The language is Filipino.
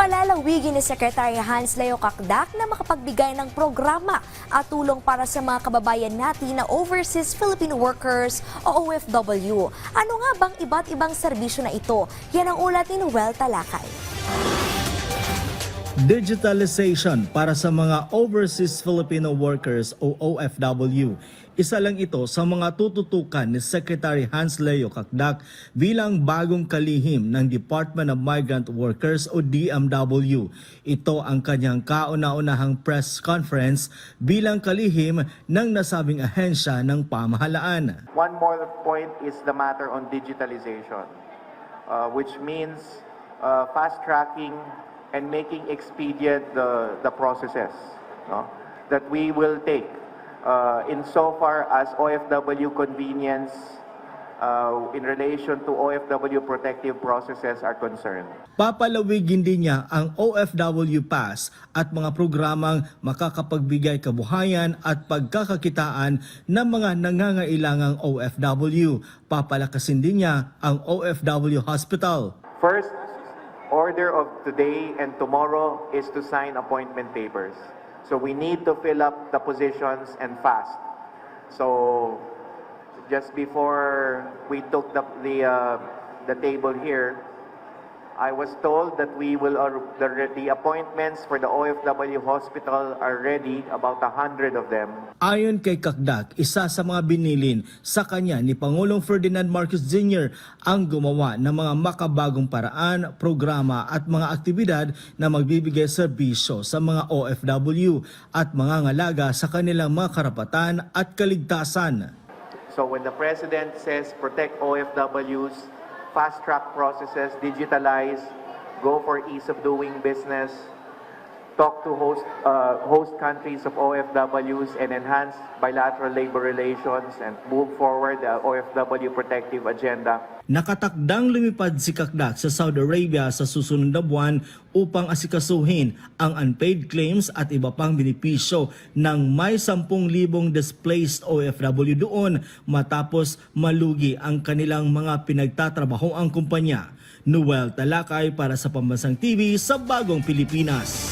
Palalawigin ni Secretary Hans Leo Kakdak na makapagbigay ng programa at tulong para sa mga kababayan natin na overseas Filipino workers o OFW. Ano nga bang iba't ibang serbisyo na ito? Yan ang ulat ni Noel Talakay. Digitalization para sa mga overseas Filipino workers o OFW. Isa lang ito sa mga tututukan ni Secretary Hans Leo Kakdak bilang bagong kalihim ng Department of Migrant Workers o DMW. Ito ang kanyang kauna-unahang press conference bilang kalihim ng nasabing ahensya ng pamahalaan. One more point is the matter on digitalization, uh, which means uh, fast tracking and making expedient the, the processes no? that we will take uh, insofar as OFW convenience uh, in relation to OFW protective processes are concerned. Papalawigin din niya ang OFW Pass at mga programang makakapagbigay kabuhayan at pagkakakitaan ng mga nangangailangang OFW. Papalakasin din niya ang OFW Hospital. First order of today and tomorrow is to sign appointment papers. So we need to fill up the positions and fast. So just before we took the the, uh, the table here, I was told that we will uh, the, the appointments for the OFW hospital are ready, about a hundred of them. Ayon kay Kakdak, isa sa mga binilin sa kanya ni Pangulong Ferdinand Marcos Jr. ang gumawa ng mga makabagong paraan, programa at mga aktibidad na magbibigay serbisyo sa mga OFW at mga ngalaga sa kanilang mga karapatan at kaligtasan. So when the president says protect OFWs, fast track processes, digitalize, go for ease of doing business, talk to host uh, host countries of OFWs and enhance bilateral labor relations and move forward the OFW protective agenda. Nakatakdang lumipad si Kakdak sa Saudi Arabia sa susunod na buwan upang asikasuhin ang unpaid claims at iba pang benepisyo ng may 10,000 displaced OFW doon matapos malugi ang kanilang mga pinagtatrabaho ang kumpanya. Noel Talakay para sa Pambansang TV sa Bagong Pilipinas.